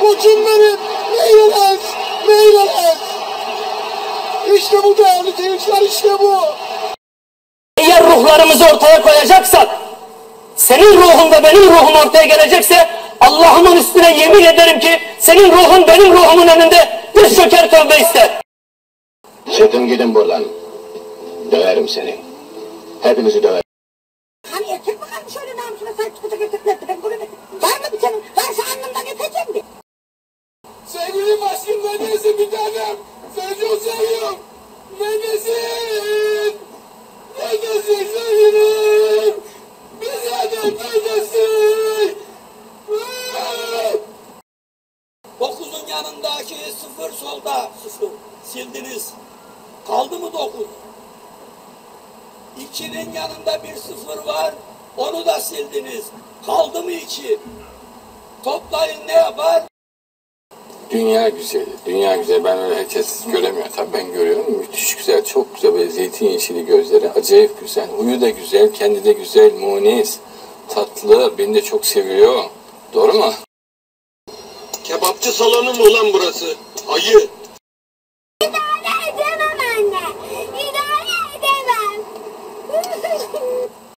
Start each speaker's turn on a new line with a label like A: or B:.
A: Koçum benim. Meylemez. Meylemez. İşte bu değerli seyirciler işte bu.
B: Eğer ruhlarımızı ortaya koyacaksak, senin ruhun da benim ruhum ortaya gelecekse, Allah'ımın üstüne yemin ederim ki, senin ruhun benim ruhumun önünde diz çöker tövbe ister.
C: Çıkın gidin buradan. Döverim seni. Hepinizi döverim.
D: Hani erkek mi kalmış öyle namusuna sahip çıkacak erkekler de ben bunu Var mı bir senin? Varsa alnından öpeceğim bir.
A: Sevgilim aşkım neredesin bir tanem? Seni çok seviyorum. Neredesin? Neredesin sevgilim? Bir tanem neredesin?
E: Dokuzun yanındaki sıfır solda sıfır sildiniz. Kaldı mı dokuz? İkinin yanında bir sıfır var. Onu da sildiniz. Kaldı mı iki? Toplayın ne yapar?
F: Dünya güzeli, dünya güzeli. Ben öyle herkes göremiyor. Tabii ben görüyorum. Müthiş güzel, çok güzel. Böyle zeytin yeşili gözleri. Acayip güzel. Huyu da güzel, kendi de güzel. Munis, tatlı. Beni de çok seviyor. Doğru mu?
G: Kebapçı salonu mu ulan burası? Ayı.